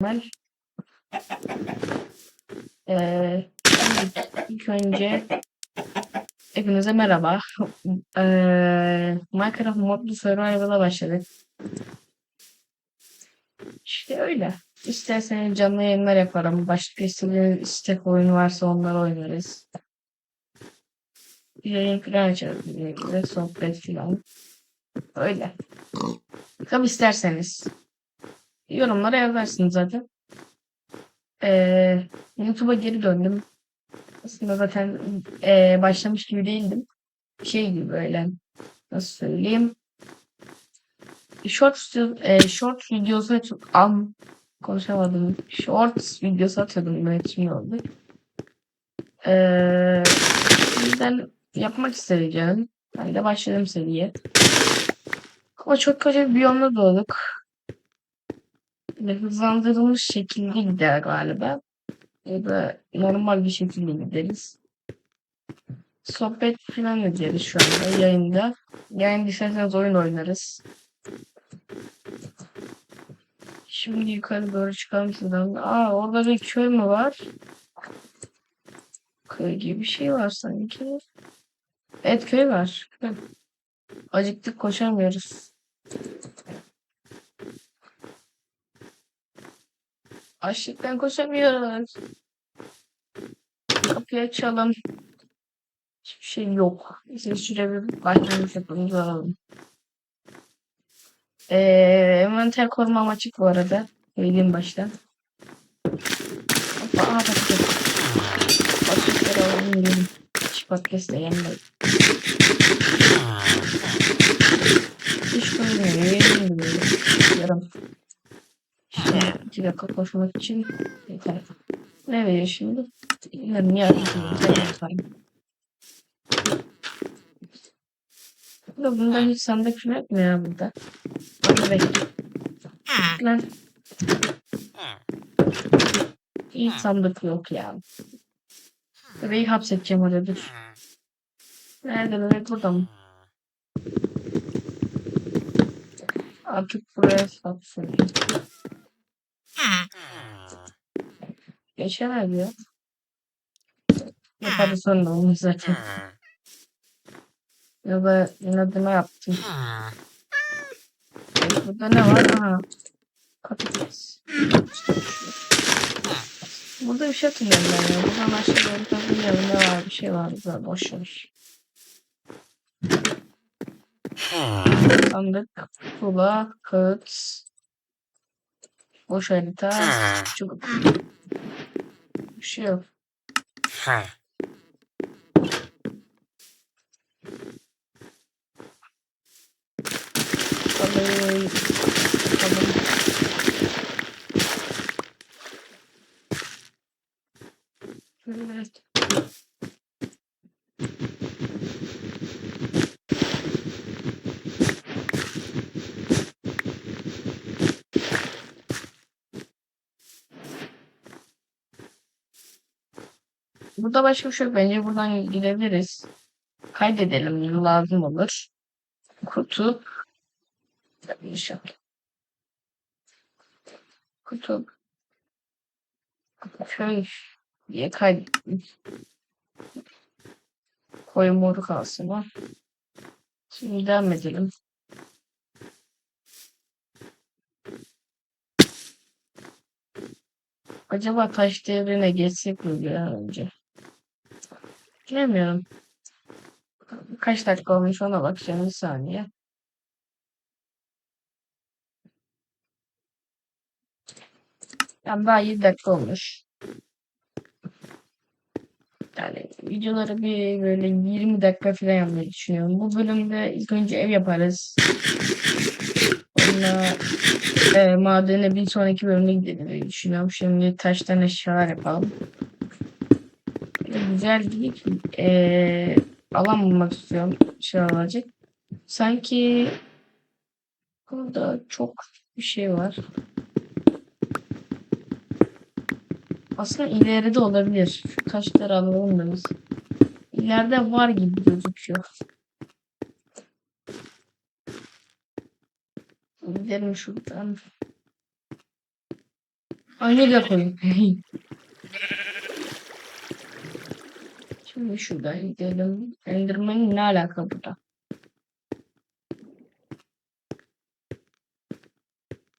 Kemal. Ee, ilk önce hepinize merhaba. Ee, Minecraft modlu survival'a başladık. İşte öyle. İsterseniz canlı yayınlar yaparım. Başka istediğiniz istek oyunu varsa onları oynarız. Yayın falan açarız. Sohbet falan. Öyle. Tabi isterseniz. Yorumlara yazarsınız zaten. Ee, YouTube'a geri döndüm. Aslında zaten ee, başlamış gibi değildim. Şey gibi böyle nasıl söyleyeyim. Short, e, short videosu aç- am konuşamadım. Short videosu atıyordum böyle şimdi oldu. Ee, yapmak isteyeceğim. Ben de başladım seriye. Ama çok kötü bir biyomda doğduk. Ve hızlandırılmış şekilde gider galiba. Ya da normal bir şekilde gideriz. Sohbet falan ederiz şu anda yayında. Yayında isterseniz oyun oynarız. Şimdi yukarı doğru çıkalım şuradan. Aa orada bir köy mü var? Köy gibi bir şey var sanki. Evet köy var. Acıktık koşamıyoruz. Açlıktan koşamıyoruz. Kapıyı açalım. Hiçbir şey yok. Biz şuraya bir başlangıç yapmamız lazım. Ee, envanter korumam açık bu arada. Söyleyeyim baştan. Hoppa, aha patates. Patatesleri alalım yiyelim. Hiç patates de yenmez. Hiç koymuyor. Yiyelim de böyle. Yarım. Dakika koşmak için yeter. Ne veriyor şimdi? Bilmiyorum ya. Burada bunda hiç sandık falan yok mu ya burada? Hadi bekle. Lan. Hiç sandık yok ya. Bebeği hapsedeceğim orada dur. Nerede bebek burada mı? Artık buraya satsın. Geçemez ya. Yaparız sonra onu zaten. Ya da inadına yaptım. Burada ne var? Aha. Patates. Burada bir şey hatırlıyorum ben ya. Buradan aşağı doğru hatırlıyorum. Ne var? Bir şey var burada. Boş ver. Sandık, tuğla, kağıt, boş harita, çubuk. Bir şey yok. Tabii. Burada başka bir şey yok. Bence buradan gidebiliriz. Kaydedelim. Lazım olur. Kutu. Kutu. Köy diye kaydettim. Koyu moru kalsın o. Şimdi devam edelim. Acaba taş devrine geçsek mi bir an önce? Bilemiyorum. Kaç dakika olmuş ona bakacağım bir saniye. Yani daha 7 dakika olmuş. Yani videoları bir böyle 20 dakika falan yapmayı düşünüyorum. Bu bölümde ilk önce ev yaparız. Sonra e, madene bir sonraki bölümde gidelim diye düşünüyorum. Şimdi taştan eşyalar yapalım. Güzel bir e, alan bulmak istiyorum. Şey olacak. Sanki burada çok bir şey var. Aslında ileride olabilir. Şu taşları alalım da biz. İleride var gibi gözüküyor. Gidelim şuradan. Ay nereye koyayım? Şimdi şuradan gidelim. Enderman'in ne alaka burada?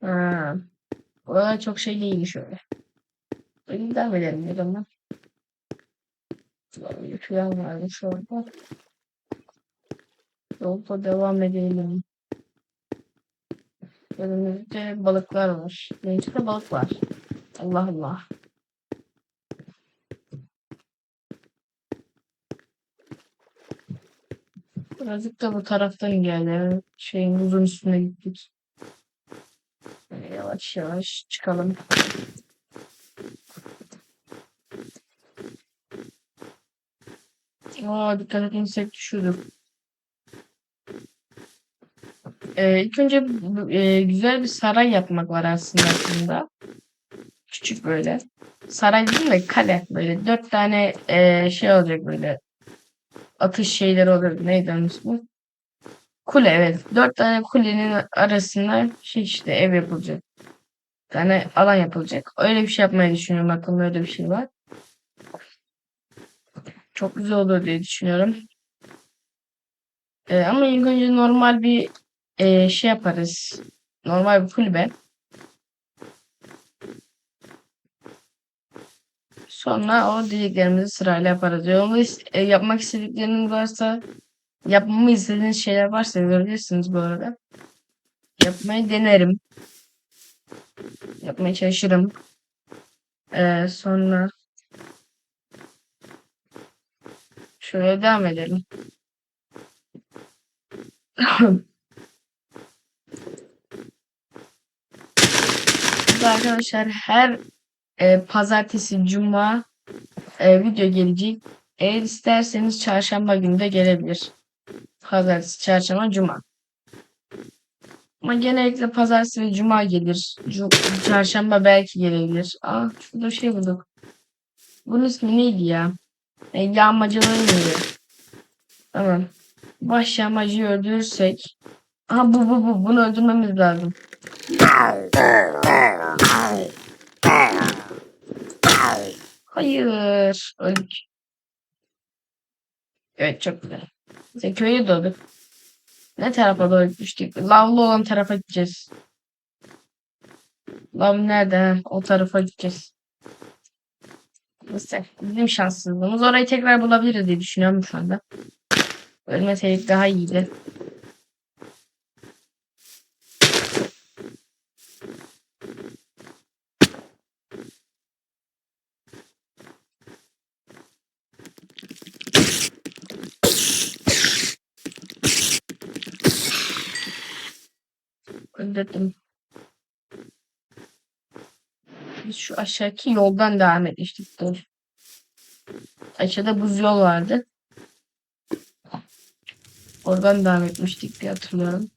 Ha. Orada çok şey değilmiş öyle. Öyle devam edelim o zaman. Plan varmış orada. Yolda devam edelim. Önümüzde balıklar var. Denizde balık var. Allah Allah. Birazcık da bu taraftan geldi. Şeyin uzun üstüne gittik. Yavaş yavaş çıkalım. Aa, dikkat etmesek düşürdük. Ee, ilk önce e, güzel bir saray yapmak var aslında aslında. Küçük böyle. Saray değil de kale böyle. Dört tane e, şey olacak böyle. Atış şeyleri olur. Neydi onun ismi? Kule evet. Dört tane kulenin arasında şey işte ev yapılacak. Bir tane alan yapılacak. Öyle bir şey yapmayı düşünüyorum. Aklımda öyle bir şey var. Çok güzel olur diye düşünüyorum. Ee, ama ilk önce normal bir e, şey yaparız. Normal bir kulübe. Sonra o dediklerimizi sırayla yaparız. Yolda e, yapmak istedikleriniz varsa yapmamı istediğiniz şeyler varsa yazabilirsiniz bu arada. Yapmayı denerim. Yapmaya çalışırım. Ee, sonra şöyle devam edelim. Arkadaşlar her e, pazartesi, cuma e, video gelecek. Eğer isterseniz çarşamba günü de gelebilir. Pazartesi, çarşamba, cuma. Ama genellikle pazartesi ve cuma gelir. Çarşamba belki gelebilir. Aa şurada bir şey bulduk. Bunun ismi neydi ya? E, yağmacıların yeri. Tamam. Baş yağmacıyı öldürürsek. Aha bu bu bu. Bunu öldürmemiz lazım. Hayır. Öldük. Evet çok güzel. Biz köye doğduk. Ne tarafa doğru gitmiştik? Lavlı olan tarafa gideceğiz. Lav nerede? O tarafa gideceğiz. Neyse. Bizim şanssızlığımız. Orayı tekrar bulabiliriz diye düşünüyorum şu anda. Ölmeseydik daha iyiydi. Öldürdüm. Biz şu aşağıki yoldan devam etmiştik. Dur. Aşağıda buz yol vardı. Oradan devam etmiştik diye hatırlıyorum.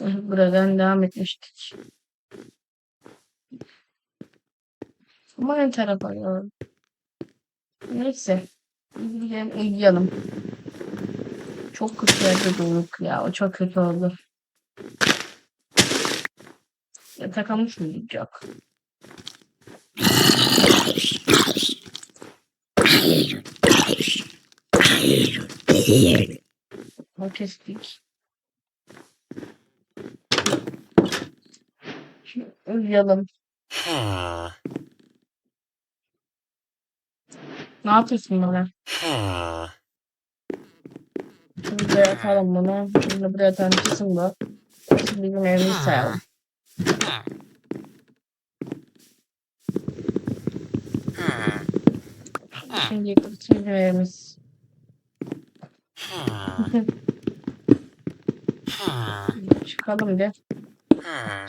Buradan devam etmiştik. Ama ön tarafa doğru. Neyse. Uyuyalım. Çok kötü yerde doğduk ya. O çok kötü oldu. Yatak almış mıydık? Yok. O kestik. Şimdi uyuyalım. Ne yapıyorsun bana? Şimdi buraya atalım bunu. Şimdi buraya tanışsın bu. Evimizi sayalım. Şimdi evimiz. Çıkalım bir.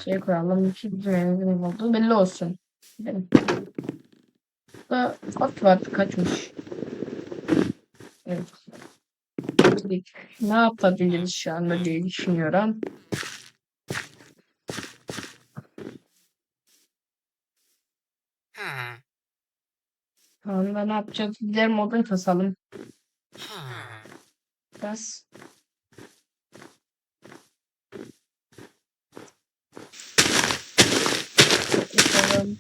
Şey koyalım. Ki bizim evimizin olduğu belli olsun. Gidelim. Burada at vardı kaçmış. Evet. Ne yapabiliriz şu anda diye düşünüyorum. Ha. Şu anda ne yapacağız? Gidelim odun kasalım. Biraz. Bakalım.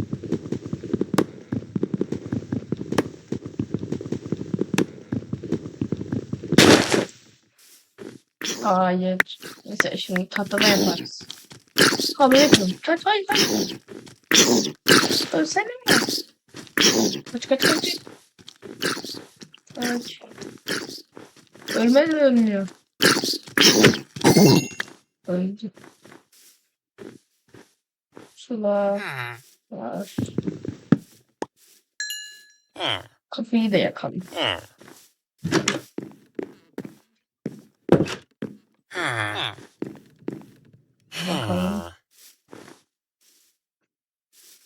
Hayır. Neyse şimdi tatlı yaparız. Kabul etmiyorum. Hayır hayır hayır. Ölsene mi? Kaç kaç kaç. Kaç. Ölmez mi ölmüyor? Öldü. Sular. Var. Kapıyı da yakalım. Bakalım.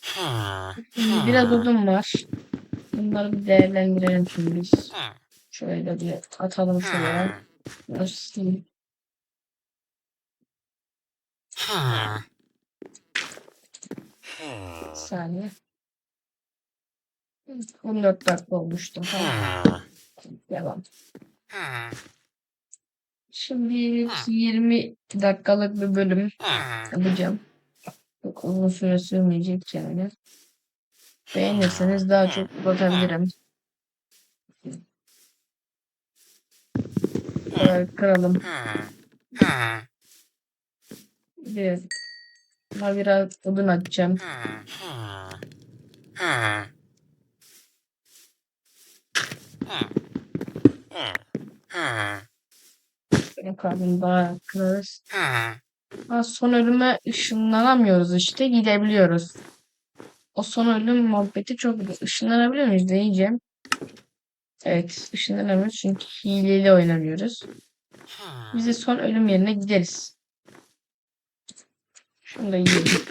Şimdi biraz odun var. Bunları bir değerlendirelim şimdi biz. Şöyle bir atalım şuraya. Nasıl? Bir saniye. 14 dakika olmuştu. Tamam. Devam. Şimdi 20 dakikalık bir bölüm yapacağım. Çok uzun süre sürmeyecek yani. Beğenirseniz daha çok uzatabilirim. Evet, kıralım. Bir, daha biraz odun atacağım. Bakalım daha kırarız. Son ölüme ışınlanamıyoruz işte. Gidebiliyoruz. O son ölüm muhabbeti çok güzel. Işınlanabiliyor muyuz diyeceğim. Evet ışınlanamıyoruz çünkü hileyle oynamıyoruz. Biz de son ölüm yerine gideriz. Şunu da yiyelim.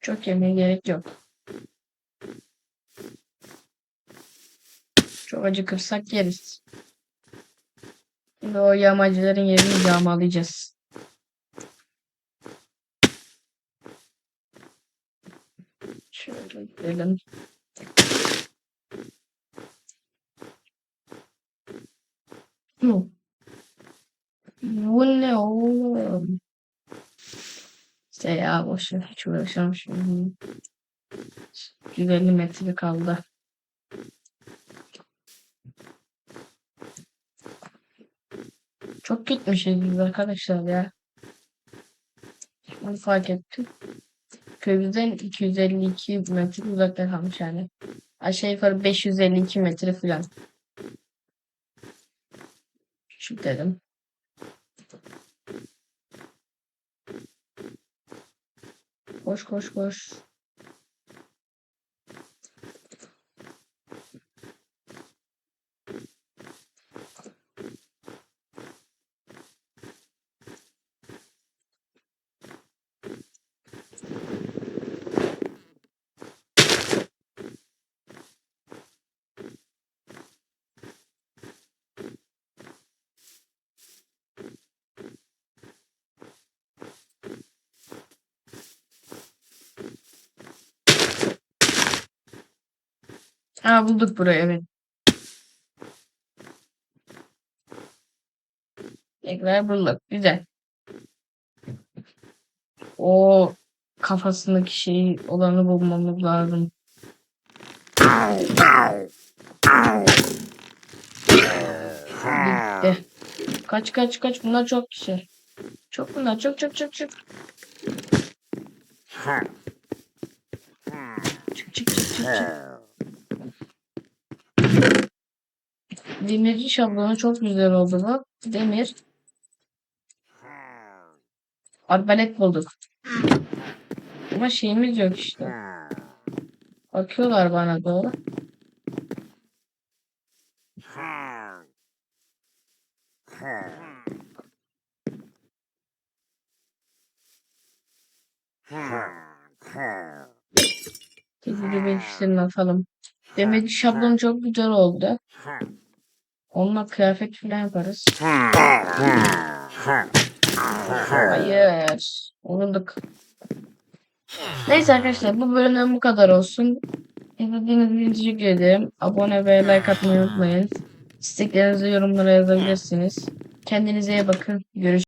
Çok yemeye gerek yok. Çok acıkırsak yeriz. Şimdi o yağmacıların yerini yağmalayacağız. Şöyle gidelim. Hı. Bu ne oğlum? İşte ya boşver. Hiç uğraşamam şimdi. 150 metre kaldı. Çok gitmişiz biz arkadaşlar ya. Bunu fark ettim. Köyümüzden 252 metre uzakta kalmış yani. Aşağı yukarı 552 metre falan. Şu dedim. Koş koş koş. Ha bulduk burayı evet. Tekrar bulduk. Güzel. O kafasındaki şey olanı bulmamız lazım. Gitti. Kaç kaç kaç bunlar çok kişi. Çok bunlar çok çok çok çok. Çık çık çık çık çık. Demirci şablonu çok güzel oldu bak. Demir. Arbalet bulduk. Ama şeyimiz yok işte. Bakıyorlar bana doğru. Gizli bir atalım. Demirci şablonu çok güzel oldu. Onunla kıyafet falan yaparız. Hayır. Vurulduk. Neyse arkadaşlar bu bölümden bu kadar olsun. İzlediğiniz için teşekkür ederim. Abone ve like atmayı unutmayın. İsteklerinizi yorumlara yazabilirsiniz. Kendinize iyi bakın. Görüşürüz.